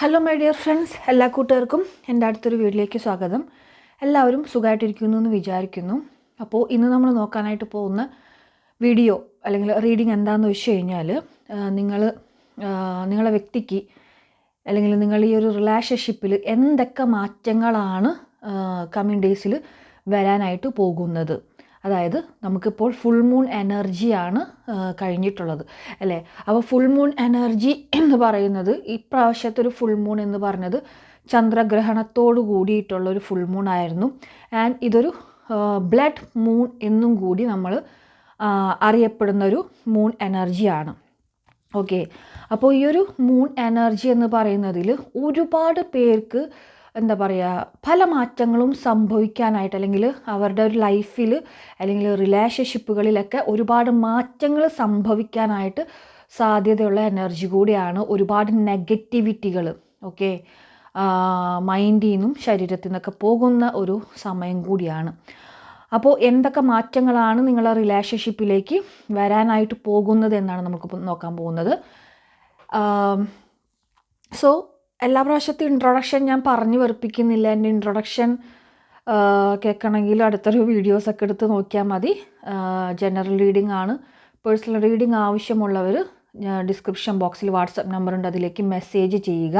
Hello my dear friends എല്ലാ കൂട്ടുകാർക്കും എന്റെ അടുത്തൊരു വീഡിയോയിലേക്ക് സ്വാഗതം. എല്ലാവരും സുഖമായിട്ടിരിക്കുന്നു എന്ന് വിചാരിക്കുന്നു. അപ്പോൾ ഇന്ന് നമ്മൾ നോക്കാനായിട്ട് പോകുന്ന വീഡിയോ അല്ലെങ്കിൽ റീഡിങ് എന്താണെന്ന് വെച്ച് കഴിഞ്ഞാൽ നിങ്ങൾ നിങ്ങളെ വ്യക്തിക്ക് അല്ലെങ്കിൽ നിങ്ങൾ ഈ ഒരു റിലേഷൻഷിപ്പിൽ എന്തൊക്കെ മാറ്റങ്ങളാണ് കമ്മിങ് ഡേയ്സിൽ വരാനായിട്ട് പോകുന്നത്. അതായത് നമുക്കിപ്പോൾ ഫുൾ മൂൺ എനർജിയാണ് കഴിഞ്ഞിട്ടുള്ളത് അല്ലേ? അപ്പോൾ ഫുൾ മൂൺ എനർജി എന്ന് പറയുന്നത് ഇപ്രാവശ്യത്തെ ഒരു ഫുൾ മൂൺ എന്ന് പറഞ്ഞത് ചന്ദ്രഗ്രഹണത്തോട് കൂടിയിട്ടുള്ള ഒരു ഫുൾ മൂൺ ആയിരുന്നു. ആൻഡ് ഇതൊരു ബ്ലഡ് മൂൺ എന്നും കൂടി നമ്മൾ അറിയപ്പെടുന്ന ഒരു മൂൺ എനർജിയാണ് ഓക്കെ അപ്പോൾ ഈ ഒരു മൂൺ എനർജി എന്ന് പറയുന്നതിൽ ഒരുപാട് പേർക്ക് എന്താ പറയുക പല മാറ്റങ്ങളും സംഭവിക്കാനായിട്ട് അല്ലെങ്കിൽ അവരുടെ ഒരു ലൈഫിൽ അല്ലെങ്കിൽ റിലേഷൻഷിപ്പുകളിലൊക്കെ ഒരുപാട് മാറ്റങ്ങൾ സംഭവിക്കാനായിട്ട് സാധ്യതയുള്ള എനർജി കൂടിയാണ് ഒരുപാട് നെഗറ്റിവിറ്റികൾ ഓക്കെ? മൈൻഡിൽ നിന്നും ശരീരത്തിൽ നിന്നൊക്കെ പോകുന്ന ഒരു സമയം കൂടിയാണ്. അപ്പോൾ എന്തൊക്കെ മാറ്റങ്ങളാണ് നിങ്ങളെ റിലേഷൻഷിപ്പിലേക്ക് വരാനായിട്ട് പോകുന്നത് എന്നാണ് നമുക്ക് നോക്കാൻ പോകുന്നത്. സോ എല്ലാ പ്രാവശ്യത്തെ ഇൻട്രൊഡക്ഷൻ ഞാൻ പറഞ്ഞു വെറുപ്പിക്കുന്നില്ല. എന്റെ ഇൻട്രൊഡക്ഷൻ കേൾക്കണമെങ്കിൽ അടുത്തൊരു വീഡിയോസൊക്കെ എടുത്ത് നോക്കിയാൽ മതി. ജനറൽ റീഡിംഗ് ആണ്. പേഴ്സണൽ റീഡിംഗ് ആവശ്യമുള്ളവർ ഡിസ്ക്രിപ്ഷൻ ബോക്സിൽ വാട്സപ്പ് നമ്പർ ഉണ്ട്. അതിലേക്ക് മെസ്സേജ് ചെയ്യുക.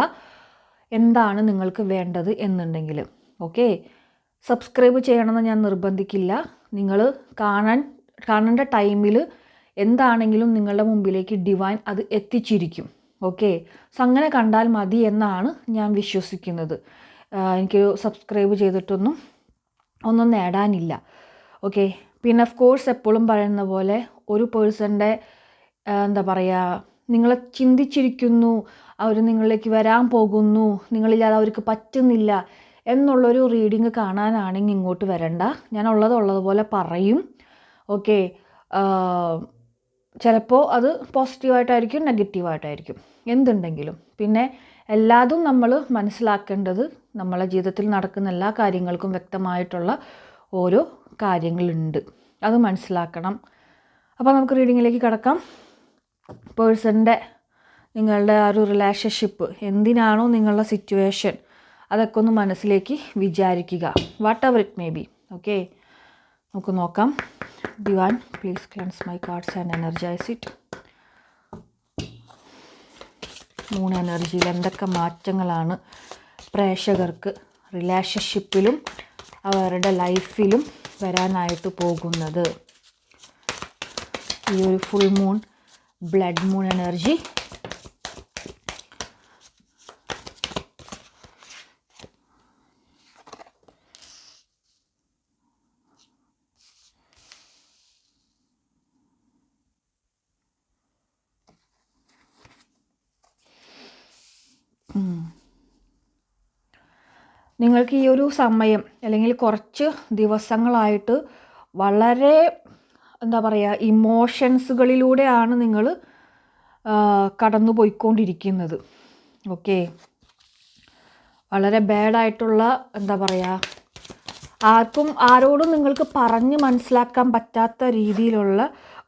എന്താണ് നിങ്ങൾക്ക് വേണ്ടത് എന്നുണ്ടെങ്കിൽ. ഓക്കെ? സബ്സ്ക്രൈബ് ചെയ്യണമെന്ന് ഞാൻ നിർബന്ധിക്കില്ല. നിങ്ങൾ കാണാൻ കാണേണ്ട ടൈമിൽ എന്താണെങ്കിലും നിങ്ങളുടെ മുമ്പിലേക്ക് ഡിവൈൻ അത് എത്തിച്ചിരിക്കും. ഓക്കെ. സോ അങ്ങനെ കണ്ടാൽ മതി എന്നാണ് ഞാൻ വിശ്വസിക്കുന്നത്. എനിക്ക് സബ്സ്ക്രൈബ് ചെയ്തിട്ടൊന്നും ഒന്നും നേടാനില്ല ഓക്കെ. പിന്നെ ഓഫ് കോഴ്സ് എപ്പോഴും പറയുന്ന പോലെ ഒരു പേഴ്സന്റെ എന്താ പറയുക നിങ്ങളെ ചിന്തിച്ചിരിക്കുന്നു അവർ നിങ്ങളിലേക്ക് വരാൻ പോകുന്നു നിങ്ങളില്ലാതെ അവർക്ക് പറ്റുന്നില്ല എന്നുള്ളൊരു റീഡിങ് കാണാനാണെങ്കിൽ ഇങ്ങോട്ട് വരണ്ട. ഞാൻ ഉള്ളത് ഉള്ളതുപോലെ പറയും. ഓക്കെ. ചിലപ്പോൾ അത് പോസിറ്റീവായിട്ടായിരിക്കും നെഗറ്റീവായിട്ടായിരിക്കും എന്തുണ്ടെങ്കിലും. പിന്നെ എല്ലാതും നമ്മൾ മനസ്സിലാക്കേണ്ടത് നമ്മളെ ജീവിതത്തിൽ നടക്കുന്ന എല്ലാ കാര്യങ്ങൾക്കും വ്യക്തമായിട്ടുള്ള ഓരോ കാര്യങ്ങളുണ്ട്. അത് മനസ്സിലാക്കണം. അപ്പോൾ നമുക്ക് റീഡിങ്ങിലേക്ക് കിടക്കാം. പേഴ്സന്റെ നിങ്ങളുടെ ആ ഒരു റിലേഷൻഷിപ്പ് എന്തിനാണോ നിങ്ങളുടെ സിറ്റുവേഷൻ അതൊക്കെ ഒന്ന് മനസ്സിലേക്ക് വിചാരിക്കുക. Whatever it may be okay നമുക്ക് നോക്കാം. Divine please cleanse my cards and energise it മൂന്ന് എനർജിയിൽ എന്തൊക്കെ മാറ്റങ്ങളാണ് പ്രേക്ഷകർക്ക് റിലേഷൻഷിപ്പിലും അവരുടെ ലൈഫിലും വരാനായിട്ട് പോകുന്നത്? ഈ ഒരു full moon blood moon energy നിങ്ങൾക്ക് ഈ ഒരു സമയം അല്ലെങ്കിൽ കുറച്ച് ദിവസങ്ങളായിട്ട് വളരെ എന്താ പറയുക ഇമോഷൻസുകളിലൂടെയാണ് നിങ്ങൾ കടന്നു പോയിക്കൊണ്ടിരിക്കുന്നത് ഓക്കെ? വളരെ ബാഡായിട്ടുള്ള എന്താ പറയുക ആർക്കും ആരോടും നിങ്ങൾക്ക് പറഞ്ഞ് മനസ്സിലാക്കാൻ പറ്റാത്ത രീതിയിലുള്ള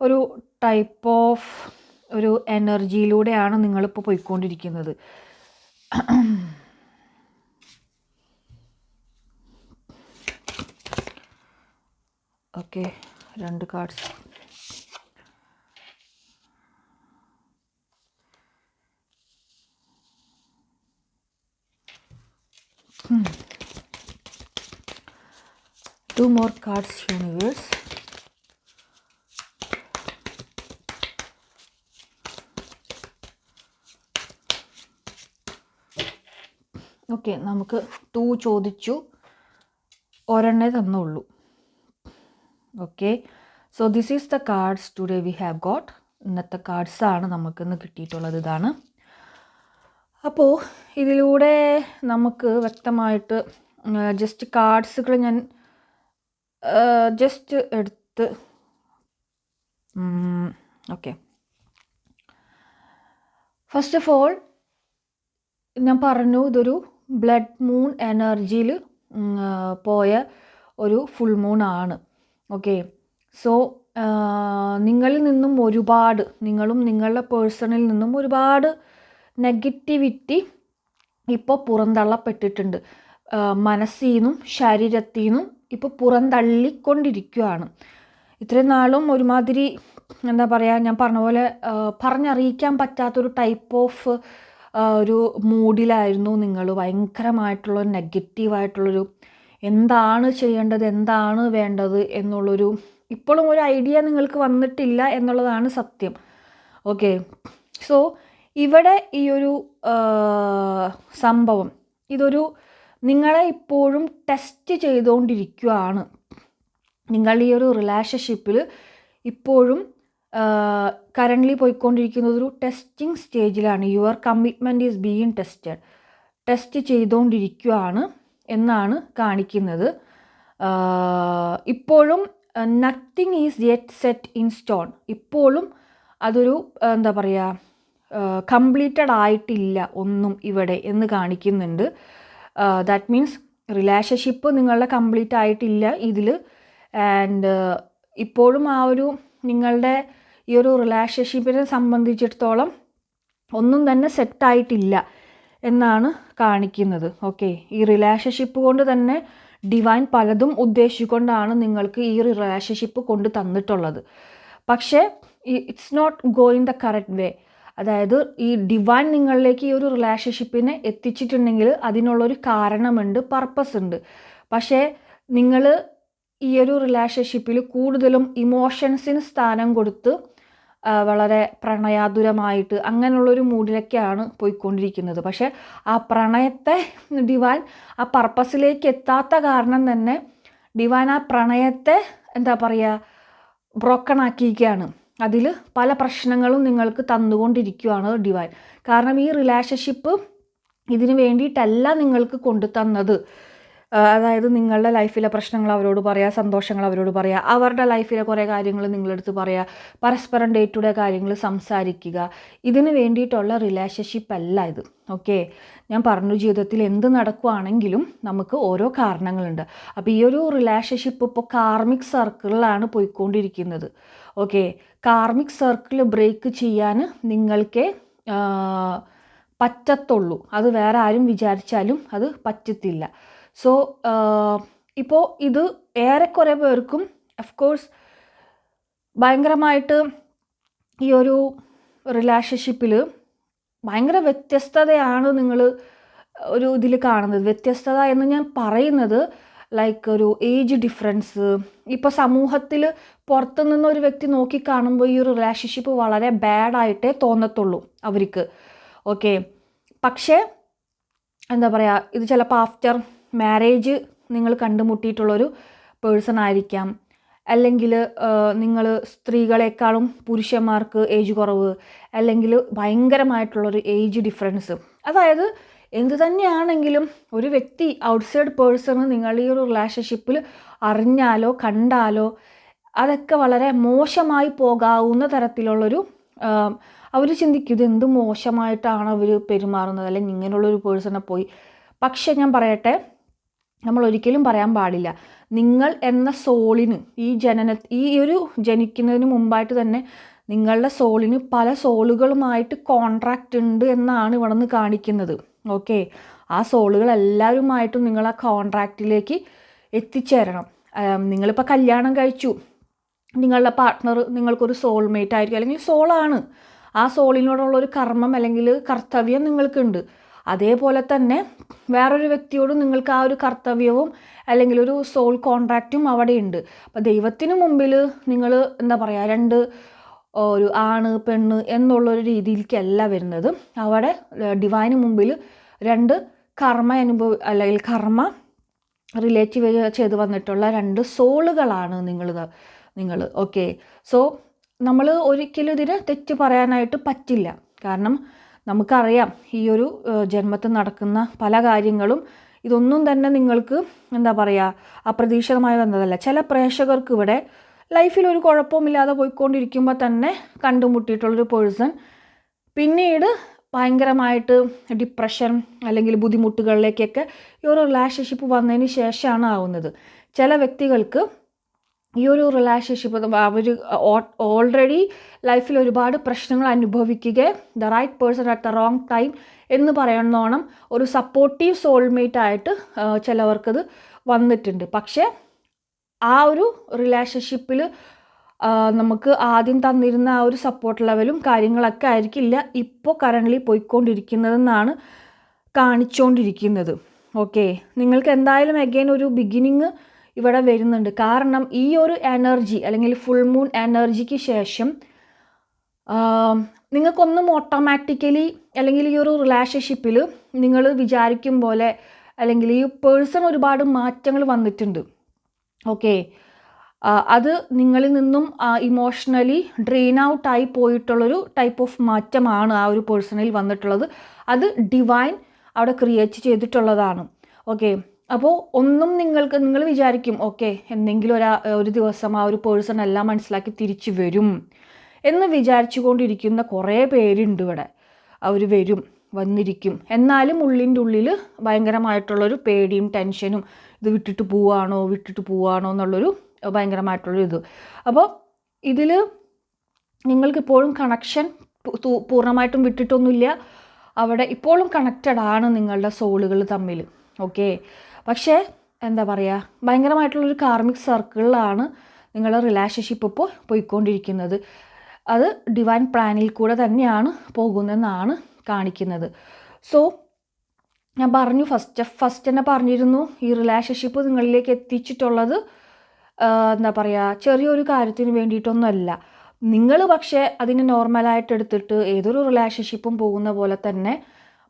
ഒരു ടൈപ്പ് ഓഫ് ഒരു എനർജിയിലൂടെയാണ് നിങ്ങളിപ്പോൾ പോയിക്കൊണ്ടിരിക്കുന്നത്. ഓക്കെ രണ്ട് cards two more cards universe okay നമുക്ക് ടു ചോദിച്ചു. ഒരെണ്ണേ തന്നുള്ളൂ. Okay so this is the cards today we have got ഇന്നത്തെ കാർഡ്സാണ് നമുക്കിന്ന് കിട്ടിയിട്ടുള്ളത് ഇതാണ്. അപ്പോൾ ഇതിലൂടെ നമുക്ക് വ്യക്തമായിട്ട് ജസ്റ്റ് കാർഡ്സുകൾ ഞാൻ ജസ്റ്റ് എടുത്ത് ഓക്കെ ഫസ്റ്റ് ഓഫ് ഓൾ ഞാൻ പറഞ്ഞു ഇതൊരു ബ്ലഡ് മൂൺ എനർജിയിൽ പോയ ഒരു ഫുൾ മൂൺ ആണ്. ഓക്കെ സോ നിങ്ങളിൽ നിന്നും ഒരുപാട് നിങ്ങളും നിങ്ങളുടെ പേഴ്സണിൽ നിന്നും ഒരുപാട് നെഗറ്റിവിറ്റി ഇപ്പോൾ പുറന്തള്ളപ്പെട്ടിട്ടുണ്ട്. മനസ്സിൽ നിന്നും ശരീരത്തിൽ നിന്നും ഇപ്പോൾ പുറന്തള്ളിക്കൊണ്ടിരിക്കുകയാണ് ഇത്രയും നാളും ഒരുമാതിരി എന്താ പറയുക ഞാൻ പറഞ്ഞ പോലെ പറഞ്ഞറിയിക്കാൻ പറ്റാത്തൊരു ടൈപ്പ് ഓഫ് ഒരു മൂഡിലായിരുന്നു നിങ്ങൾ ഭയങ്കരമായിട്ടുള്ള നെഗറ്റീവായിട്ടുള്ളൊരു എന്താണ് ചെയ്യേണ്ടത് എന്താണ് വേണ്ടത് എന്നുള്ളൊരു ഇപ്പോഴും ഒരു ഐഡിയ നിങ്ങൾക്ക് വന്നിട്ടില്ല എന്നുള്ളതാണ് സത്യം. ഓക്കെ. സോ ഇവിടെ ഈ ഒരു സംഭവം ഇതൊരു നിങ്ങളെ ഇപ്പോഴും ടെസ്റ്റ് ചെയ്തുകൊണ്ടിരിക്കുകയാണ് നിങ്ങൾ ഈ ഒരു റിലേഷൻഷിപ്പിൽ ഇപ്പോഴും കറന്റ്ലി പോയിക്കൊണ്ടിരിക്കുന്നത് ഒരു ടെസ്റ്റിംഗ് സ്റ്റേജിലാണ് your commitment is being tested test ചെയ്തുകൊണ്ടിരിക്കുകയാണ് എന്നാണ് കാണിക്കുന്നത്. ഇപ്പോഴും nothing is yet set in stone ഇപ്പോഴും അതൊരു എന്താ പറയുക കംപ്ലീറ്റഡ് ആയിട്ടില്ല ഒന്നും ഇവിടെ എന്ന് കാണിക്കുന്നുണ്ട്. ദാറ്റ് മീൻസ് റിലേഷൻഷിപ്പ് നിങ്ങളുടെ കംപ്ലീറ്റ് ആയിട്ടില്ല ഇതിൽ. ആൻഡ് ഇപ്പോഴും ആ ഒരു നിങ്ങളുടെ ഈ ഒരു റിലേഷൻഷിപ്പിനെ സംബന്ധിച്ചിടത്തോളം ഒന്നും തന്നെ സെറ്റായിട്ടില്ല എന്നാണ് കാണിക്കുന്നത്. ഓക്കെ. ഈ റിലേഷൻഷിപ്പ് കൊണ്ട് തന്നെ ഡിവൈൻ പലതും ഉദ്ദേശിച്ചുകൊണ്ടാണ് നിങ്ങൾക്ക് ഈ റിലേഷൻഷിപ്പ് കൊണ്ട് തന്നിട്ടുള്ളത്. പക്ഷേ it's not going the correct way അതായത് ഈ ഡിവൈൻ നിങ്ങളിലേക്ക് ഈ ഒരു റിലേഷൻഷിപ്പിനെ എത്തിച്ചിട്ടുണ്ടെങ്കിൽ അതിനുള്ളൊരു കാരണമുണ്ട് പർപ്പസ് ഉണ്ട്. പക്ഷേ നിങ്ങൾ ഈ ഒരു റിലേഷൻഷിപ്പിൽ കൂടുതലും ഇമോഷൻസിന് സ്ഥാനം കൊടുത്ത് വളരെ പ്രണയാതുരമായിട്ട് അങ്ങനെയുള്ളൊരു മൂഡിലൊക്കെയാണ് പോയിക്കൊണ്ടിരിക്കുന്നത്. പക്ഷേ ആ പ്രണയത്തെ ഡിവാൻ ആ പർപ്പസിലേക്ക് എത്താത്ത കാരണം തന്നെ ഡിവാൻ ആ പ്രണയത്തെ എന്താ പറയുക ബ്രോക്കൺ ആക്കിയിരിക്കുകയാണ്. അതിൽ പല പ്രശ്നങ്ങളും നിങ്ങൾക്ക് തന്നുകൊണ്ടിരിക്കുകയാണ് ഡിവാൻ കാരണം ഈ റിലേഷൻഷിപ്പ് ഇതിന് വേണ്ടിയിട്ടല്ല നിങ്ങൾക്ക് കൊണ്ടു തന്നത് അതായത് നിങ്ങളുടെ ലൈഫിലെ പ്രശ്നങ്ങൾ അവരോട് പറയുക സന്തോഷങ്ങൾ അവരോട് പറയുക അവരുടെ ലൈഫിലെ കുറേ കാര്യങ്ങൾ നിങ്ങളെടുത്ത് പറയുക പരസ്പരം ഡേ ടു ഡേ കാര്യങ്ങൾ സംസാരിക്കുക. ഇതിന് വേണ്ടിയിട്ടുള്ള റിലേഷൻഷിപ്പ് അല്ല ഇത്. ഓക്കെ ഞാൻ പറഞ്ഞു ജീവിതത്തിൽ എന്ത് നടക്കുവാണെങ്കിലും നമുക്ക് ഓരോ കാരണങ്ങളുണ്ട്. അപ്പോൾ ഈ ഒരു റിലേഷൻഷിപ്പ് ഇപ്പോൾ കാർമിക് സർക്കിളിലാണ് പോയിക്കൊണ്ടിരിക്കുന്നത്. ഓക്കെ കാർമിക് സർക്കിൾ ബ്രേക്ക് ചെയ്യാൻ നിങ്ങൾക്ക് പറ്റത്തുള്ളൂ. അത് വേറെ ആരും വിചാരിച്ചാലും അത് പറ്റത്തില്ല. സോ ഇപ്പോൾ ഇത് ഏറെക്കുറെ പേർക്കും കോഴ്സ് ഭയങ്കരമായിട്ട് ഈ ഒരു റിലേഷൻഷിപ്പിൽ ഭയങ്കര വ്യത്യസ്തതയാണ് നിങ്ങൾ ഒരു ഇതിൽ കാണുന്നത്. വ്യത്യസ്തത എന്ന് ഞാൻ പറയുന്നത് ലൈക്ക് ഒരു ഏജ് ഡിഫറൻസ് ഇപ്പോൾ സമൂഹത്തിൽ പുറത്തു നിന്ന് ഒരു വ്യക്തി നോക്കി കാണുമ്പോൾ ഈ ഒരു റിലേഷൻഷിപ്പ് വളരെ ബാഡായിട്ടേ തോന്നത്തുള്ളൂ അവർക്ക്. ഓക്കെ പക്ഷേ എന്താ പറയുക ഇത് ചിലപ്പോൾ ആഫ്റ്റർ മാരേജ് നിങ്ങൾ കണ്ടുമുട്ടിയിട്ടുള്ളൊരു പേഴ്സൺ ആയിരിക്കാം. അല്ലെങ്കിൽ നിങ്ങൾ സ്ത്രീകളെക്കാളും പുരുഷന്മാർക്ക് ഏജ് കുറവ് അല്ലെങ്കിൽ ഭയങ്കരമായിട്ടുള്ളൊരു ഏജ് ഡിഫറൻസ് അതായത് എന്ത് തന്നെയാണെങ്കിലും ഒരു വ്യക്തി ഔട്ട്സൈഡ് പേഴ്സണ് നിങ്ങൾ ഈ ഒരു റിലേഷൻഷിപ്പിൽ അറിഞ്ഞാലോ കണ്ടാലോ അതൊക്കെ വളരെ മോശമായി പോകാവുന്ന തരത്തിലുള്ളൊരു അവർ ചിന്തിക്കും ഇത് എന്ത് മോശമായിട്ടാണ് അവർ പെരുമാറുന്നത്. അല്ലെങ്കിൽ ഇങ്ങനെയുള്ളൊരു പേഴ്സണെ പോയി. പക്ഷേ ഞാൻ പറയട്ടെ നമ്മൾ ഒരിക്കലും പറയാൻ പാടില്ല. നിങ്ങൾ എന്ന സോളിന് ഈ ജനന ഈ ഒരു ജനിക്കുന്നതിന് മുമ്പായിട്ട് തന്നെ നിങ്ങളുടെ സോളിന് പല സോളുകളുമായിട്ട് കോൺട്രാക്റ്റ് ഉണ്ട് എന്നാണ് ഇവിടെ നിന്ന് കാണിക്കുന്നത്. ഓക്കെ ആ സോളുകൾ എല്ലാവരുമായിട്ടും നിങ്ങൾ ആ കോൺട്രാക്റ്റിലേക്ക് എത്തിച്ചേരണം. നിങ്ങളിപ്പോൾ കല്യാണം കഴിച്ചു. നിങ്ങളുടെ പാർട്ട്ണർ നിങ്ങൾക്കൊരു സോൾമേറ്റ് ആയിരിക്കും. അല്ലെങ്കിൽ സോളാണ് ആ സോളിനോടുള്ളൊരു കർമ്മം അല്ലെങ്കിൽ കർത്തവ്യം നിങ്ങൾക്കുണ്ട്. അതേപോലെ തന്നെ വേറൊരു വ്യക്തിയോടും നിങ്ങൾക്ക് ആ ഒരു കർത്തവ്യവും അല്ലെങ്കിൽ ഒരു സോൾ കോൺട്രാക്റ്റും അവിടെയുണ്ട്. അപ്പോൾ ദൈവത്തിന് മുമ്പിൽ നിങ്ങൾ എന്താ പറയുക രണ്ട് ഒരു ആണ് പെണ്ണ് എന്നുള്ളൊരു രീതിയിലേക്കല്ല വരുന്നത്. അവിടെ ഡിവൈന് മുമ്പിൽ രണ്ട് കർമ്മ അനുഭവ അല്ലെങ്കിൽ കർമ്മ റിലേറ്റീവ് ചെയ്ത് വന്നിട്ടുള്ള രണ്ട് സോളുകളാണ് നിങ്ങൾ നിങ്ങൾ ഓക്കെ സോ നമ്മൾ ഒരിക്കലും ഇതിന് തെറ്റ് പറയാനായിട്ട് പറ്റില്ല. കാരണം നമുക്കറിയാം ഈ ഒരു ജന്മത്തിൽ നടക്കുന്ന പല കാര്യങ്ങളും. ഇതൊന്നും തന്നെ നിങ്ങൾക്ക് എന്താ പറയുക അപ്രതീക്ഷിതമായി വന്നതല്ല. ചില പ്രേക്ഷകർക്ക് ഇവിടെ ലൈഫിൽ ഒരു കുഴപ്പമില്ലാതെ പോയിക്കൊണ്ടിരിക്കുമ്പോൾ തന്നെ കണ്ടുമുട്ടിയിട്ടുള്ളൊരു പേഴ്സൺ. പിന്നീട് ഭയങ്കരമായിട്ട് ഡിപ്രഷൻ അല്ലെങ്കിൽ ബുദ്ധിമുട്ടുകളിലേക്കൊക്കെ ഈ ഒരു റിലേഷൻഷിപ്പ് വന്നതിന് ശേഷമാണ് ആവുന്നത്. ചില വ്യക്തികൾക്ക് ഈ ഒരു റിലേഷൻഷിപ്പ് അവർ ഓൾറെഡി ലൈഫിൽ ഒരുപാട് പ്രശ്നങ്ങൾ അനുഭവിക്കുക the right person at the wrong time എന്ന് പറയുന്നോണം ഒരു സപ്പോർട്ടീവ് സോൾമേറ്റ് ആയിട്ട് ചിലവർക്കത് വന്നിട്ടുണ്ട്. പക്ഷേ ആ ഒരു റിലേഷൻഷിപ്പിൽ നമുക്ക് ആദ്യം തന്നിരുന്ന ആ ഒരു സപ്പോർട്ട് ലെവലും കാര്യങ്ങളൊക്കെ ആയിരിക്കില്ല ഇപ്പോൾ കറന്റ്ലി പോയിക്കൊണ്ടിരിക്കുന്നതെന്നാണ് കാണിച്ചുകൊണ്ടിരിക്കുന്നത് ഓക്കെ നിങ്ങൾക്ക് എന്തായാലും അഗെയിൻ ഒരു ബിഗിനിങ് ഇവിടെ വരുന്നുണ്ട്. കാരണം ഈ ഒരു എനർജി അല്ലെങ്കിൽ ഫുൾ മൂൺ എനർജിക്ക് ശേഷം നിങ്ങൾക്കൊന്നും ഓട്ടോമാറ്റിക്കലി അല്ലെങ്കിൽ ഈ ഒരു റിലേഷൻഷിപ്പിൽ നിങ്ങൾ വിചാരിക്കും പോലെ അല്ലെങ്കിൽ ഈ പേഴ്സൺ ഒരുപാട് മാറ്റങ്ങൾ വന്നിട്ടുണ്ട്. ഓക്കെ അത് നിങ്ങളിൽ നിന്നും ഇമോഷണലി ഡ്രെയിൻ ഔട്ടായി പോയിട്ടുള്ളൊരു ടൈപ്പ് ഓഫ് മാറ്റമാണ് ആ ഒരു പേഴ്സണിൽ വന്നിട്ടുള്ളത്. അത് ഡിവൈൻ അവിടെ ക്രിയേറ്റ് ചെയ്തിട്ടുള്ളതാണ്. ഓക്കെ അപ്പോൾ ഒന്നും നിങ്ങൾക്ക് നിങ്ങൾ വിചാരിക്കും ഓക്കെ എന്തെങ്കിലും ഒരു ഒരു ദിവസം ആ ഒരു പേഴ്സൺ എല്ലാം മനസ്സിലാക്കി തിരിച്ചു വരും എന്ന് വിചാരിച്ചു കൊണ്ടിരിക്കുന്ന കുറേ പേരുണ്ട് ഇവിടെ. അവർ വരും വന്നിരിക്കും. എന്നാലും ഉള്ളിന്റെ ഉള്ളിൽ ഭയങ്കരമായിട്ടുള്ളൊരു പേടിയും ടെൻഷനും ഇത് വിട്ടിട്ട് പോവാണോ വിട്ടിട്ട് പോവാണോ എന്നുള്ളൊരു ഭയങ്കരമായിട്ടുള്ളൊരു ഇത് അപ്പോൾ ഇതിൽ നിങ്ങൾക്കിപ്പോഴും കണക്ഷൻ പൂർണമായിട്ടും വിട്ടിട്ടൊന്നുമില്ല. അവിടെ ഇപ്പോഴും കണക്റ്റഡ് ആണ് നിങ്ങളുടെ സോളുകൾ തമ്മിൽ ഓക്കെ പക്ഷേ എന്താ പറയുക ഭയങ്കരമായിട്ടുള്ളൊരു കാർമിക് സർക്കിളിലാണ് നിങ്ങളുടെ റിലേഷൻഷിപ്പ് ഇപ്പോൾ പോയിക്കൊണ്ടിരിക്കുന്നത്. അത് ഡിവൈൻ പ്ലാനിൽ കൂടെ തന്നെയാണ് പോകുന്നതെന്നാണ് കാണിക്കുന്നത്. സോ ഞാൻ പറഞ്ഞു ഫസ്റ്റ് ഫസ്റ്റ് തന്നെ പറഞ്ഞിരുന്നു ഈ റിലേഷൻഷിപ്പ് നിങ്ങളിലേക്ക് എത്തിച്ചിട്ടുള്ളത് എന്താ പറയുക ചെറിയൊരു കാര്യത്തിന് വേണ്ടിയിട്ടൊന്നുമല്ല. നിങ്ങൾ പക്ഷേ അതിനെ നോർമലായിട്ട് എടുത്തിട്ട് ഏതൊരു റിലേഷൻഷിപ്പും പോകുന്ന പോലെ തന്നെ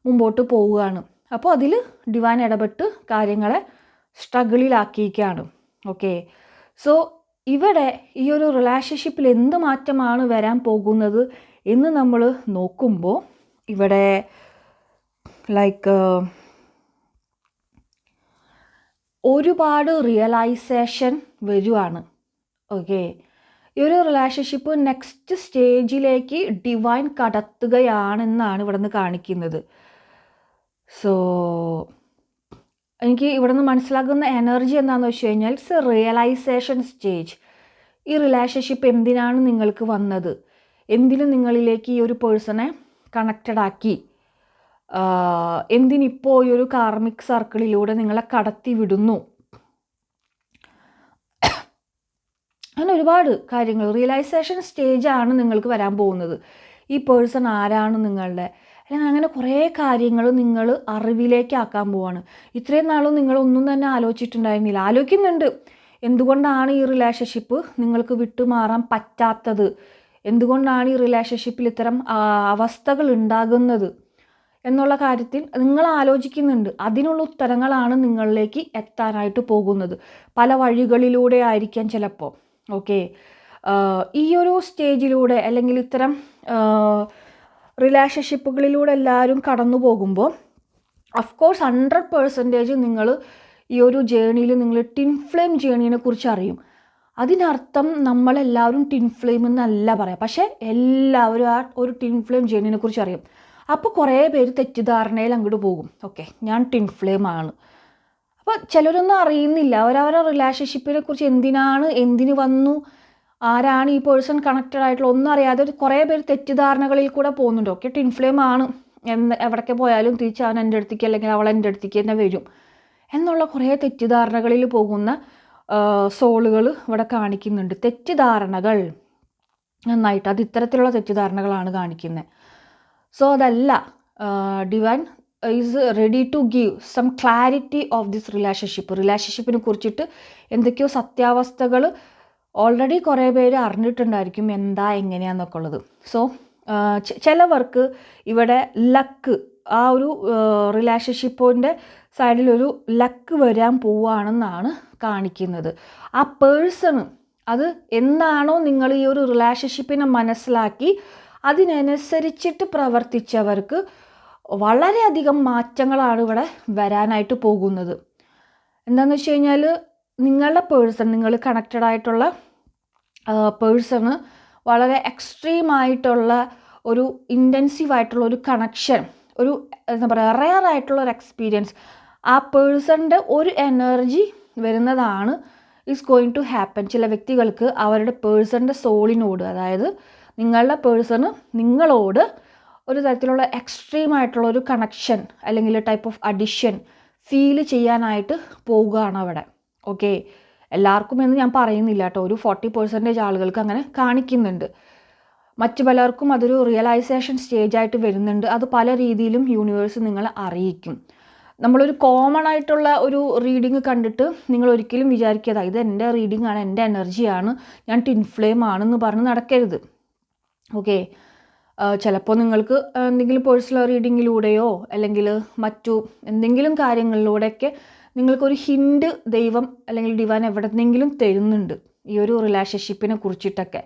മുമ്പോട്ട് പോവുകയാണ്. അപ്പോൾ അതിൽ ഡിവൈൻ ഇടപെട്ട് കാര്യങ്ങളെ സ്ട്രഗിളിലാക്കിയിരിക്കുകയാണ് ഓക്കെ സോ ഇവിടെ ഈ ഒരു റിലേഷൻഷിപ്പിൽ എന്ത് മാറ്റമാണ് വരാൻ പോകുന്നത് എന്ന് നമ്മൾ നോക്കുമ്പോൾ ഇവിടെ ലൈക്ക് ഒരുപാട് റിയലൈസേഷൻ വരുവാണ്. ഓക്കെ ഈ ഒരു റിലേഷൻഷിപ്പ് നെക്സ്റ്റ് സ്റ്റേജിലേക്ക് ഡിവൈൻ കടത്തുകയാണെന്നാണ് ഇവിടെ നിന്ന് കാണിക്കുന്നത്. സോ എനിക്ക് ഇവിടെ നിന്ന് മനസ്സിലാക്കുന്ന എനർജി എന്താണെന്ന് വെച്ച് കഴിഞ്ഞാൽ ഇറ്റ്സ് എ റിയലൈസേഷൻ സ്റ്റേജ് ഈ റിലേഷൻഷിപ്പ് എന്തിനാണ് നിങ്ങൾക്ക് വന്നത്? എന്തിനു നിങ്ങളിലേക്ക് ഈ ഒരു പേഴ്സണെ കണക്റ്റഡ് ആക്കി? എന്തിനിപ്പോൾ ഈ ഒരു കാർമിക് സർക്കിളിലൂടെ നിങ്ങളെ കടത്തി വിടുന്നു? അങ്ങനെ ഒരുപാട് കാര്യങ്ങൾ. റിയലൈസേഷൻ സ്റ്റേജാണ് നിങ്ങൾക്ക് വരാൻ പോകുന്നത്. ഈ പേഴ്സൺ ആരാണ് നിങ്ങളുടെ? അല്ലെങ്കിൽ അങ്ങനെ കുറേ കാര്യങ്ങൾ നിങ്ങൾ അറിവിലേക്ക് ആക്കാൻ പോവാണ്. ഇത്രയും നാളും നിങ്ങളൊന്നും തന്നെ ആലോചിച്ചിട്ടുണ്ടായിരുന്നില്ല. ആലോചിക്കുന്നുണ്ട്. എന്തുകൊണ്ടാണ് ഈ റിലേഷൻഷിപ്പ് നിങ്ങൾക്ക് വിട്ടുമാറാൻ പറ്റാത്തത്? എന്തുകൊണ്ടാണ് ഈ റിലേഷൻഷിപ്പിൽ ഇത്തരം അവസ്ഥകൾ ഉണ്ടാകുന്നത്? എന്നുള്ള കാര്യത്തിൽ നിങ്ങൾ ആലോചിക്കുന്നുണ്ട്. അതിനുള്ള ഉത്തരങ്ങളാണ് നിങ്ങളിലേക്ക് എത്താനായിട്ട് പോകുന്നത്. പല വഴികളിലൂടെ ആയിരിക്കാം ചിലപ്പോൾ. ഓക്കെ? ഈ ഒരു സ്റ്റേജിലൂടെ അല്ലെങ്കിൽ ഇത്തരം റിലേഷൻഷിപ്പുകളിലൂടെ എല്ലാവരും കടന്നു പോകുമ്പോൾ അഫ്കോഴ്സ് ഹൺഡ്രഡ് പേഴ്സന്റേജ് നിങ്ങൾ ഈ ഒരു ജേണിയിൽ നിങ്ങൾ ടിൻ ഫ്ലെയിം ജേണീനെ കുറിച്ച് അറിയും. അതിനർത്ഥം നമ്മളെല്ലാവരും ടിൻ ഫ്ലെയിം എന്നല്ല പറയാം. പക്ഷേ എല്ലാവരും ആ ഒരു ടിൻ ഫ്ലെയിം ജേണീനെ കുറിച്ച് അറിയും. അപ്പോൾ കുറേ പേര് തെറ്റിദ്ധാരണയിൽ അങ്ങോട്ട് പോകും. ഓക്കെ ഞാൻ ടിൻ ഫ്ലെയിം ആണ്. അപ്പോൾ ചിലരൊന്നും അറിയുന്നില്ല. അവരവരുടെ റിലേഷൻഷിപ്പിനെ കുറിച്ച് എന്തിനാണ് എന്തിന് വന്നു ആരാണ് ഈ പേഴ്സൺ കണക്റ്റഡ് ആയിട്ടുള്ള ഒന്നും അറിയാതെ കുറേ പേര് തെറ്റിദ്ധാരണകളിൽ കൂടെ പോകുന്നുണ്ട്. ഓക്കെ ടിൻ ഫ്ലെയിം ആണ്. എന്ന് എവിടേക്ക് പോയാലും തിരിച്ച് അവൻ എന്റെ അടുത്തേക്ക് അല്ലെങ്കിൽ അവൾ എന്റെ അടുത്തേക്ക് തന്നെ വരും. എന്നുള്ള കുറേ തെറ്റിദ്ധാരണകളിൽ പോകുന്ന സോളുകൾ ഇവിടെ കാണിക്കുന്നുണ്ട്. തെറ്റിദ്ധാരണകൾ. നന്നായിട്ട്. അത് ഇത്തരത്തിലുള്ള തെറ്റിദ്ധാരണകളാണ് കാണിക്കുന്നത്. സോ അതല്ല. Divine is ready to give some clarity of this relationship. റിലേഷൻഷിപ്പിനെ കുറിച്ചിട്ട് എന്തൊക്കെയോ സത്യാവസ്ഥകൾ ഓൾറെഡി കുറേ പേര് അറിഞ്ഞിട്ടുണ്ടായിരിക്കും എന്താ എങ്ങനെയാന്നൊക്കെ ഉള്ളത്. സോ ചിലവർക്ക് ഇവിടെ ലക്ക് ആ ഒരു റിലേഷൻഷിപ്പിന്റെ സൈഡിലൊരു ലക്ക് വരാൻ പോവുകയാണെന്നാണ് കാണിക്കുന്നത്. ആ പേഴ്സണ് അത് എന്താണോ നിങ്ങൾ ഈ ഒരു റിലേഷൻഷിപ്പിനെ മനസ്സിലാക്കി അതിനനുസരിച്ചിട്ട് പ്രവർത്തിച്ചവർക്ക് വളരെയധികം മാറ്റങ്ങളാണ് ഇവിടെ വരാനായിട്ട് പോകുന്നത്. എന്താണെന്ന് വെച്ച് കഴിഞ്ഞാൽ നിങ്ങളുടെ പേഴ്സൺ നിങ്ങൾ കണക്റ്റഡ് ആയിട്ടുള്ള പേഴ്സണ് വളരെ എക്സ്ട്രീം ആയിട്ടുള്ള ഒരു ഇന്റൻസീവ് ആയിട്ടുള്ള ഒരു കണക്ഷൻ ഒരു എന്താ പറയുക റെയർ ആയിട്ടുള്ള ഒരു എക്സ്പീരിയൻസ് ആ പേഴ്സണിന്റെ ഒരു എനർജി വരുന്നതാണ് ഈസ് ഗോയിങ് ടു ഹാപ്പൻ ചില വ്യക്തികൾക്ക് അവരുടെ പേഴ്സണിന്റെ സോളിനോട് അതായത് നിങ്ങളുടെ പേഴ്സണ് നിങ്ങളോട് ഒരു തരത്തിലുള്ള എക്സ്ട്രീം ആയിട്ടുള്ള ഒരു കണക്ഷൻ അല്ലെങ്കിൽ ടൈപ്പ് ഓഫ് അഡിഷൻ ഫീൽ ചെയ്യാനായിട്ട് പോവുകയാണ് അവിടെ. ഓക്കെ എല്ലാവർക്കും എന്ന് ഞാൻ പറയുന്നില്ല കേട്ടോ. ഒരു ഫോർട്ടി പെർസെന്റേജ് ആളുകൾക്ക് അങ്ങനെ കാണിക്കുന്നുണ്ട്. മറ്റു പലർക്കും അതൊരു റിയലൈസേഷൻ സ്റ്റേജായിട്ട് വരുന്നുണ്ട്. അത് പല രീതിയിലും യൂണിവേഴ്സ് നിങ്ങളെ അറിയിക്കും. നമ്മളൊരു കോമൺ ആയിട്ടുള്ള ഒരു റീഡിങ് കണ്ടിട്ട് നിങ്ങൾ ഒരിക്കലും വിചാരിക്കാതെ ഇത് എന്റെ റീഡിംഗ് ആണ് എന്റെ എനർജിയാണ് ഞാൻ ടിൻഫ്ലെയിം ആണെന്ന് പറഞ്ഞ് നടക്കരുത്. ഓക്കെ ചിലപ്പോൾ നിങ്ങൾക്ക് എന്തെങ്കിലും പേഴ്സണൽ റീഡിങ്ങിലൂടെയോ അല്ലെങ്കിൽ മറ്റു എന്തെങ്കിലും കാര്യങ്ങളിലൂടെയൊക്കെ നിങ്ങൾക്കൊരു ഹിൻഡ് ദൈവം അല്ലെങ്കിൽ ഡിവൈൻ എവിടെന്നെങ്കിലും തരുന്നുണ്ട് ഈ ഒരു റിലേഷൻഷിപ്പിനെ കുറിച്ചിട്ടൊക്കെ.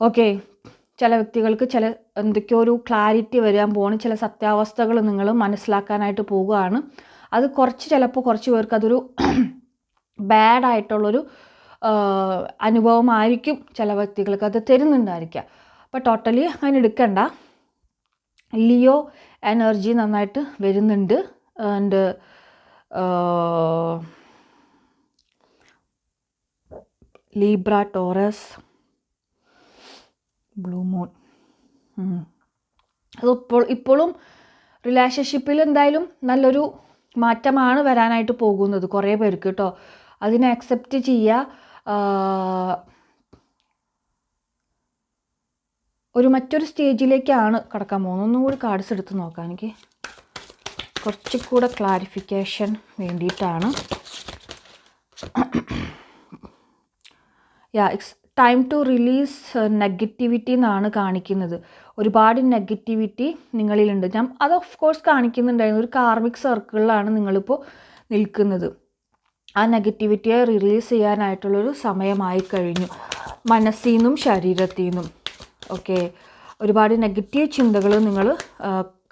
ഓക്കെ ചില വ്യക്തികൾക്ക് ചില എന്തൊക്കെയോ ഒരു ക്ലാരിറ്റി വരാൻ പോവാണ് ചില സത്യാവസ്ഥകൾ നിങ്ങൾ മനസ്സിലാക്കാനായിട്ട് പോവുകയാണ്. അത് കുറച്ച് ചിലപ്പോൾ കുറച്ച് പേർക്ക് അതൊരു ബാഡ് ആയിട്ടുള്ളൊരു അനുഭവമായിരിക്കും ചില വ്യക്തികൾക്ക് അത് തരുന്നുണ്ടായിരിക്കുക. അപ്പോൾ ടോട്ടലി അങ്ങനെ എടുക്കണ്ട. ലിയോ എനർജി നന്നായിട്ട് വരുന്നുണ്ട്. And Libra Taurus blue moon അത് ഇപ്പോൾ ഇപ്പോഴും റിലേഷൻഷിപ്പിൽ എന്തായാലും നല്ലൊരു മാറ്റമാണ് വരാനായിട്ട് പോകുന്നത് കുറേ പേർക്ക് കേട്ടോ അതിനെ അക്സെപ്റ്റ് ചെയ്യുക ഒരു മറ്റൊരു സ്റ്റേജിലേക്കാണ് കടക്കാൻ പോകുന്നത്. ഒന്നും കൂടി കാർഡ്സ് എടുത്ത് നോക്കാം എനിക്ക്. കുറച്ചുകൂടെ ക്ലാരിഫിക്കേഷൻ വേണ്ടിയിട്ടാണ്. Yeah it's time to release negativity എന്നാണ് കാണിക്കുന്നത്. ഒരുപാട് നെഗറ്റിവിറ്റി നിങ്ങളിലുണ്ട്. ഞാൻ അത് ഓഫ് കോഴ്സ് കാണിക്കുന്നുണ്ടായിരുന്നു. ഒരു കാർമിക് സർക്കിളിലാണ് നിങ്ങളിപ്പോൾ നിൽക്കുന്നത്. ആ നെഗറ്റിവിറ്റിയെ റിലീസ് ചെയ്യാനായിട്ടുള്ളൊരു സമയമായി കഴിഞ്ഞു. മനസ്സിൽ നിന്നും ശരീരത്തിൽ നിന്നും. ഓക്കെ ഒരുപാട് നെഗറ്റീവ് ചിന്തകൾ നിങ്ങൾ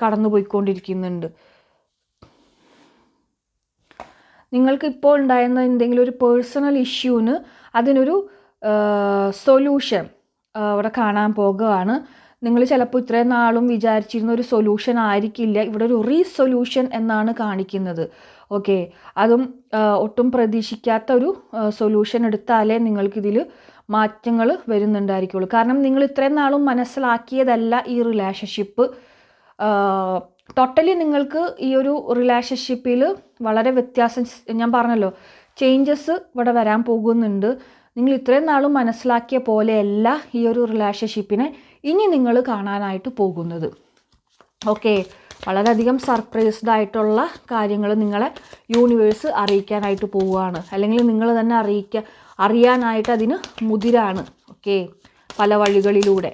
കടന്നു പോയിക്കൊണ്ടിരിക്കുന്നുണ്ട് നിങ്ങൾക്ക് ഇപ്പോൾ ഉണ്ടായിരുന്ന എന്തെങ്കിലും ഒരു പേഴ്സണൽ ഇഷ്യൂവിന് അതിനൊരു സൊല്യൂഷൻ അവിടെ കാണാൻ പോകുകയാണ്. നിങ്ങൾ ചിലപ്പോൾ ഇത്രയും നാളും വിചാരിച്ചിരുന്ന ഒരു സൊല്യൂഷൻ ആയിരിക്കില്ല. ഇവിടെ ഒരു റീസൊല്യൂഷൻ എന്നാണ് കാണിക്കുന്നത്. ഓക്കെ അതും ഒട്ടും പ്രതീക്ഷിക്കാത്ത ഒരു സൊല്യൂഷൻ എടുത്താലേ നിങ്ങൾക്കിതിൽ മാറ്റങ്ങൾ വരുന്നുണ്ടായിരിക്കുള്ളൂ. കാരണം നിങ്ങൾ ഇത്രയും നാളും മനസ്സിലാക്കിയതല്ല ഈ റിലേഷൻഷിപ്പ് ടോട്ടലി നിങ്ങൾക്ക് ഈ ഒരു റിലേഷൻഷിപ്പിൽ വളരെ വ്യത്യാസം ഞാൻ പറഞ്ഞല്ലോ ചേഞ്ചസ് ഇവിടെ വരാൻ പോകുന്നുണ്ട്. നിങ്ങൾ ഇത്രയും നാളും മനസ്സിലാക്കിയ പോലെയല്ല ഈ ഒരു റിലേഷൻഷിപ്പിനെ ഇനി നിങ്ങൾ കാണാനായിട്ട് പോകുന്നത്. ഓക്കെ വളരെയധികം സർപ്രൈസ്ഡ് ആയിട്ടുള്ള കാര്യങ്ങൾ നിങ്ങളെ യൂണിവേഴ്സ് അറിയിക്കാനായിട്ട് പോവുകയാണ്. അല്ലെങ്കിൽ നിങ്ങൾ തന്നെ അറിയിക്കുക അറിയാനായിട്ട് അതിന് മുതിരാണ്. ഓക്കെ പല വഴികളിലൂടെ.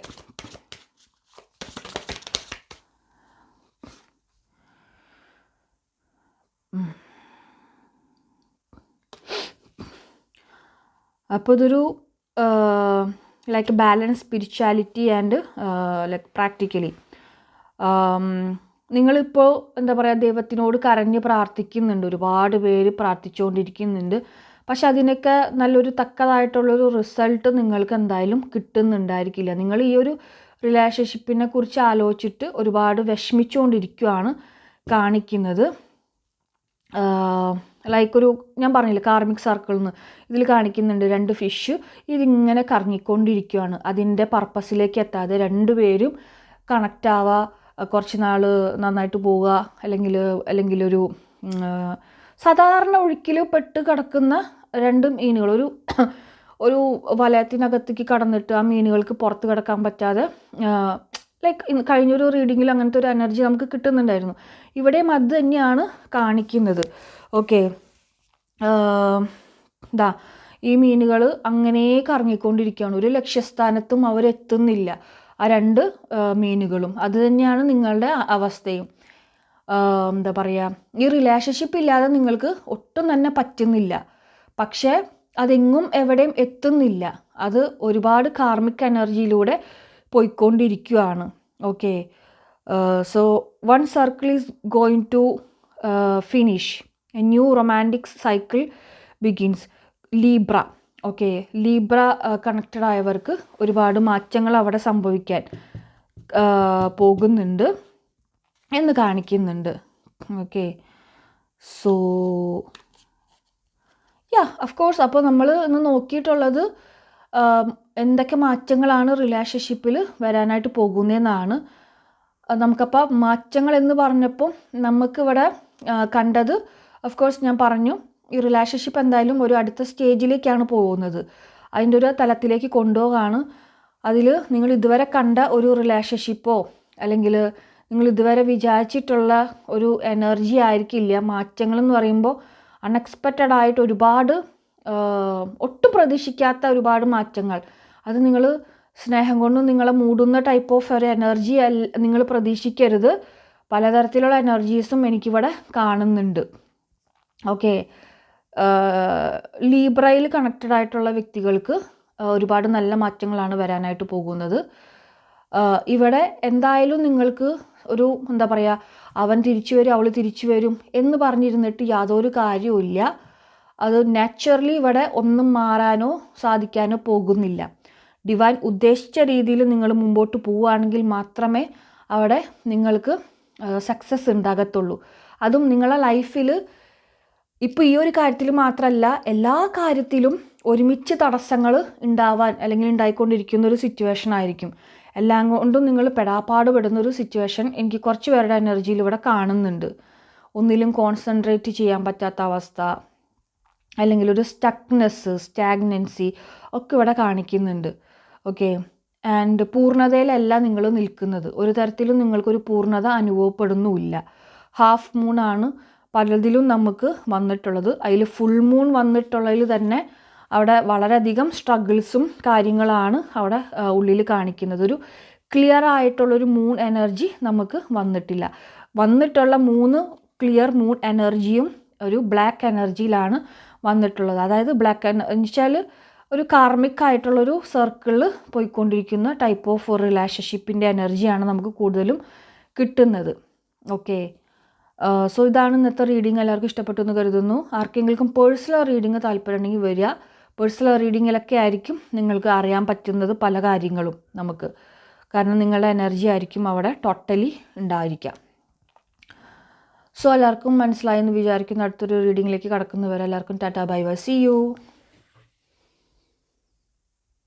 അപ്പോൾ ഇതൊരു like balance spirituality and like practically നിങ്ങളിപ്പോൾ എന്താ പറയുക ദൈവത്തിനോട് കരഞ്ഞ് പ്രാർത്ഥിക്കുന്നുണ്ട്. ഒരുപാട് പേര് പ്രാർത്ഥിച്ചുകൊണ്ടിരിക്കുന്നുണ്ട് പക്ഷെ അതിനൊക്കെ നല്ലൊരു തക്കതായിട്ടുള്ളൊരു റിസൾട്ട് നിങ്ങൾക്ക് എന്തായാലും കിട്ടുന്നുണ്ടായിരിക്കില്ല. നിങ്ങൾ ഈ ഒരു റിലേഷൻഷിപ്പിനെ കുറിച്ച് ആലോചിച്ചിട്ട് ഒരുപാട് വിഷമിച്ചുകൊണ്ടിരിക്കുകയാണ് കാണിക്കുന്നത്. ലൈക്ക് ഒരു ഞാൻ പറഞ്ഞില്ലേ കാർമിക് സർക്കിൾ എന്ന് ഇതിൽ കാണിക്കുന്നുണ്ട് രണ്ട് ഫിഷ് ഇതിങ്ങനെ കറങ്ങിക്കൊണ്ടിരിക്കുകയാണ് അതിന്റെ പർപ്പസിലേക്ക് എത്താതെ രണ്ടുപേരും കണക്റ്റ് ആവുക കുറച്ച് നാൾ നന്നായിട്ട് പോവുക അല്ലെങ്കിൽ അല്ലെങ്കിൽ ഒരു സാധാരണ ഒഴുക്കിൽ പെട്ട് കിടക്കുന്ന രണ്ട് മീനുകൾ. ഒരു ഒരു വലയത്തിനകത്തേക്ക് കടന്നിട്ട് ആ മീനുകൾക്ക് പുറത്ത് കിടക്കാൻ പറ്റാതെ ലൈക്ക് കഴിഞ്ഞൊരു റീഡിങ്ങിൽ അങ്ങനത്തെ ഒരു എനർജി നമുക്ക് കിട്ടുന്നുണ്ടായിരുന്നു. ഇവിടെയും അത് തന്നെയാണ് കാണിക്കുന്നത്. ഓക്കെ ഇതാ ഈ മീനുകൾ അങ്ങനെ കറങ്ങിക്കൊണ്ടിരിക്കുകയാണ്. ഒരു ലക്ഷ്യസ്ഥാനത്തും അവരെത്തുന്നില്ല ആ രണ്ട് മീനുകളും. അത് തന്നെയാണ് നിങ്ങളുടെ അവസ്ഥയും. എന്താ പറയുക ഈ റിലേഷൻഷിപ്പ് ഇല്ലാതെ നിങ്ങൾക്ക് ഒട്ടും തന്നെ പറ്റുന്നില്ല. പക്ഷേ അതെങ്ങും എവിടെയും എത്തുന്നില്ല. അത് ഒരുപാട് കാർമിക് എനർജിയിലൂടെ പോയിക്കൊണ്ടിരിക്കുകയാണ് okay so one circle is going to finish a new romantic cycle begins Libra okay Libra connected ആയവർക്ക് ഒരുപാട് മാറ്റങ്ങൾ അവിടെ സംഭവിക്കാൻ പോകുന്നുണ്ട് എന്ന് കാണിക്കുന്നുണ്ട്. Okay so yeah of course അപ്പോൾ നമ്മൾ ഇന്ന് നോക്കിയിട്ടുള്ളത് ആം, എന്തൊക്കെ മാറ്റങ്ങളാണ് റിലേഷൻഷിപ്പിൽ വരാനായിട്ട് പോകുന്നതെന്നാണ് നമുക്കപ്പോൾ മാറ്റങ്ങൾ എന്ന് പറഞ്ഞപ്പോൾ നമുക്കിവിടെ കണ്ടത് ഓഫ് കോഴ്സ് ഞാൻ പറഞ്ഞു ഈ റിലേഷൻഷിപ്പ് എന്തായാലും ഒരു അടുത്ത സ്റ്റേജിലേക്കാണ് പോകുന്നത്. അതിന്റെ ഒരു തലത്തിലേക്ക് കൊണ്ടുപോകാണ്. അതിൽ നിങ്ങൾ ഇതുവരെ കണ്ട ഒരു റിലേഷൻഷിപ്പോ അല്ലെങ്കിൽ നിങ്ങൾ ഇതുവരെ വിചാരിച്ചിട്ടുള്ള ഒരു എനർജി ആയിരിക്കില്ല. മാറ്റങ്ങൾ എന്ന് പറയുമ്പോൾ അൺഎക്സ്പെക്റ്റഡ് ആയിട്ട് ഒരുപാട് ഒട്ടും പ്രതീക്ഷിക്കാത്ത ഒരുപാട് മാറ്റങ്ങൾ. അത് നിങ്ങൾ സ്നേഹം കൊണ്ടും നിങ്ങളെ മൂടുന്ന ടൈപ്പ് ഓഫ് ഒരു എനർജി നിങ്ങൾ പ്രതീക്ഷിക്കരുത്. പലതരത്തിലുള്ള എനർജീസും എനിക്കിവിടെ കാണുന്നുണ്ട്. ഓക്കെ ലീബ്രയിൽ കണക്റ്റഡ് ആയിട്ടുള്ള വ്യക്തികൾക്ക് ഒരുപാട് നല്ല മാറ്റങ്ങളാണ് വരാനായിട്ട് പോകുന്നത്. ഇവിടെ എന്തായാലും നിങ്ങൾക്ക് ഒരു എന്താ പറയുക അവൻ തിരിച്ചു വരും അവൾ തിരിച്ചു വരും എന്ന് പറഞ്ഞിരുന്നിട്ട് യാതൊരു കാര്യവുമില്ല. അത് നാച്ചുറലി ഇവിടെ ഒന്നും മാറാനോ സാധിക്കാനോ പോകുന്നില്ല. ഡിവൈൻ ഉദ്ദേശിച്ച രീതിയിൽ നിങ്ങൾ മുമ്പോട്ട് പോവുകയാണെങ്കിൽ മാത്രമേ അവിടെ നിങ്ങൾക്ക് സക്സസ് ഉണ്ടാകത്തുള്ളൂ. അതും നിങ്ങളെ ലൈഫിൽ ഇപ്പോൾ ഈ ഒരു കാര്യത്തിൽ മാത്രമല്ല എല്ലാ കാര്യത്തിലും ഒരുമിച്ച് തടസ്സങ്ങൾ ഉണ്ടാവാൻ അല്ലെങ്കിൽ ഉണ്ടായിക്കൊണ്ടിരിക്കുന്ന ഒരു സിറ്റുവേഷൻ ആയിരിക്കും. എല്ലാം കൊണ്ടും നിങ്ങൾ പെടാപ്പാടുപെടുന്ന ഒരു സിറ്റുവേഷൻ എനിക്ക് കുറച്ച് പേരുടെ എനർജിയിൽ ഇവിടെ കാണുന്നുണ്ട്. ഒന്നിലും കോൺസെൻട്രേറ്റ് ചെയ്യാൻ പറ്റാത്ത അവസ്ഥ അല്ലെങ്കിൽ ഒരു സ്റ്റക്നെസ് സ്റ്റാഗ്നൻസി ഒക്കെ ഇവിടെ കാണിക്കുന്നുണ്ട്. ഓക്കെ ആൻഡ് പൂർണതയിലല്ല നിങ്ങൾ നിൽക്കുന്നത്. ഒരു തരത്തിലും നിങ്ങൾക്കൊരു പൂർണത അനുഭവപ്പെടുന്നുമില്ല. ഹാഫ് മൂൺ ആണ് പലതിലും നമുക്ക് വന്നിട്ടുള്ളത്. അതിൽ ഫുൾ മൂൺ വന്നിട്ടുള്ളതിൽ തന്നെ അവിടെ വളരെയധികം സ്ട്രഗിൾസും കാര്യങ്ങളാണ് അവിടെ ഉള്ളിൽ കാണിക്കുന്നത്. ഒരു ക്ലിയർ ആയിട്ടുള്ളൊരു മൂൺ എനർജി നമുക്ക് വന്നിട്ടില്ല. വന്നിട്ടുള്ള മൂന്ന് ക്ലിയർ മൂൺ എനർജിയും ഒരു ബ്ലാക്ക് എനർജിയിലാണ് വന്നിട്ടുള്ളത്. അതായത് ബ്ലാക്ക് എന്ന് വെച്ചാൽ ഒരു കാർമിക് ആയിട്ടുള്ളൊരു സർക്കിളിൽ പോയിക്കൊണ്ടിരിക്കുന്ന ടൈപ്പ് ഓഫ് റിലേഷൻഷിപ്പിന്റെ എനർജിയാണ് നമുക്ക് കൂടുതലും കിട്ടുന്നത്. ഓക്കെ സോ ഇതാണ് ഇന്നത്തെ റീഡിങ് എല്ലാവർക്കും ഇഷ്ടപ്പെട്ടു എന്ന് കരുതുന്നു. ആർക്കെങ്കിലും പേഴ്സണൽ റീഡിങ് താല്പര്യമുണ്ടെങ്കിൽ വരിക. പേഴ്സണൽ റീഡിങ്ങിലൊക്കെ ആയിരിക്കും നിങ്ങൾക്ക് അറിയാൻ പറ്റുന്നത് പല കാര്യങ്ങളും നമുക്ക്. കാരണം നിങ്ങളുടെ എനർജി ആയിരിക്കും അവിടെ ടോട്ടലി ഉണ്ടായിരിക്കുക. സോ എല്ലാവർക്കും മനസ്സിലായെന്ന് വിചാരിക്കുന്ന. അടുത്തൊരു റീഡിങ്ങിലേക്ക് കടക്കുന്നവരെ എല്ലാവർക്കും tata bye bye. See you